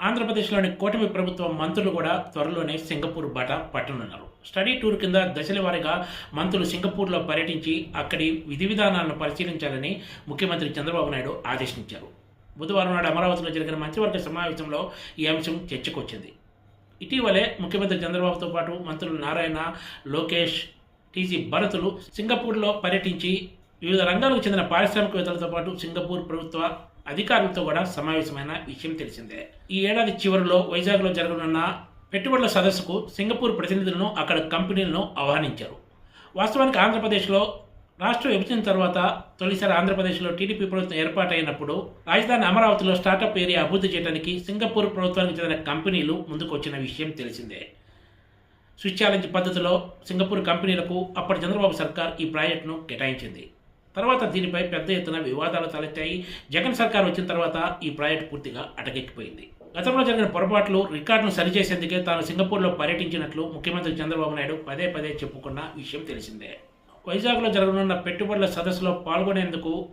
ఆంధ్రప్రదేశ్లోని కూటమి ప్రభుత్వ మంత్రులు కూడా త్వరలోనే సింగపూర్ బాట పట్టనున్నారు. స్టడీ టూర్ కింద దశల వారీగా మంత్రులు సింగపూర్లో పర్యటించి అక్కడి విధి విధానాలను పరిశీలించాలని ముఖ్యమంత్రి చంద్రబాబు నాయుడు ఆదేశించారు. బుధవారం నాడు అమరావతిలో జరిగిన మంత్రివర్గ సమావేశంలో ఈ అంశం చర్చకొచ్చింది ఇటీవలే ముఖ్యమంత్రి చంద్రబాబుతో పాటు మంత్రులు నారాయణ లోకేష్ టీజీ భరతులు సింగపూర్లో పర్యటించి వివిధ రంగాలకు చెందిన పారిశ్రామికవేత్తలతో పాటు సింగపూర్ ప్రభుత్వ అధికారులతో కూడా సమావేశమైన విషయం తెలిసిందే. ఈ ఏడాది చివరిలో వైజాగ్లో జరగనున్న పెట్టుబడుల సదస్సుకు సింగపూర్ ప్రతినిధులను అక్కడ కంపెనీలను ఆహ్వానించారు. వాస్తవానికి ఆంధ్రప్రదేశ్లో రాష్ట్ర విభజన తర్వాత తొలిసారి ఆంధ్రప్రదేశ్లో టీడీపీ ప్రభుత్వం ఏర్పాటైనప్పుడు రాజధాని అమరావతిలో స్టార్టప్ ఏరియా అభివృద్ధి చేయడానికి సింగపూర్ ప్రభుత్వానికి చెందిన కంపెనీలు ముందుకు వచ్చిన విషయం తెలిసిందే. స్విచ్ ఛాలెంజ్ పద్ధతిలో సింగపూర్ కంపెనీలకు అప్పటి చంద్రబాబు సర్కార్ ఈ ప్రాజెక్టును కేటాయించింది. తర్వాత దీనిపై పెద్ద ఎత్తున వివాదాలు తలెత్తాయి. జగన్ సర్కార్ వచ్చిన తర్వాత ఈ ప్రాజెక్టు పూర్తిగా అటకెక్కిపోయింది. గతంలో జరిగిన పొరపాట్లు రికార్డును సరిచేసేందుకే తాను సింగపూర్లో పర్యటించినట్లు ముఖ్యమంత్రి చంద్రబాబు నాయుడు పదే పదే చెప్పుకున్న విషయం తెలిసిందే. వైజాగ్లో జరగనున్న పెట్టుబడుల సదస్సులో పాల్గొనేందుకు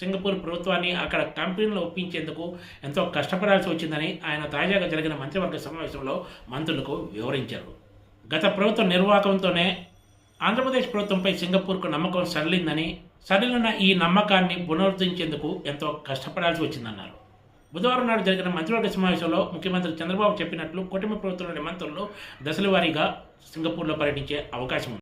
సింగపూర్ ప్రభుత్వాన్ని అక్కడ కంపెనీలను ఒప్పించేందుకు ఎంతో కష్టపడాల్సి వచ్చిందని ఆయన తాజాగా జరిగిన మంత్రివర్గ సమావేశంలో మంత్రులకు వివరించారు. గత ప్రభుత్వ నిర్వాహకంతోనే ఆంధ్రప్రదేశ్ ప్రభుత్వంపై సింగపూర్కు నమ్మకం సడలిందని సడలిన ఈ నమ్మకాన్ని పునరుద్ధరించేందుకు ఎంతో కష్టపడాల్సి వచ్చిందన్నారు. బుధవారం నాడు జరిగిన మంత్రివర్గ సమావేశంలో ముఖ్యమంత్రి చంద్రబాబు చెప్పినట్లు కూటమి ప్రభుత్వంలోని మంత్రులు దశల వారీగా సింగపూర్లో పర్యటించే అవకాశం ఉంది.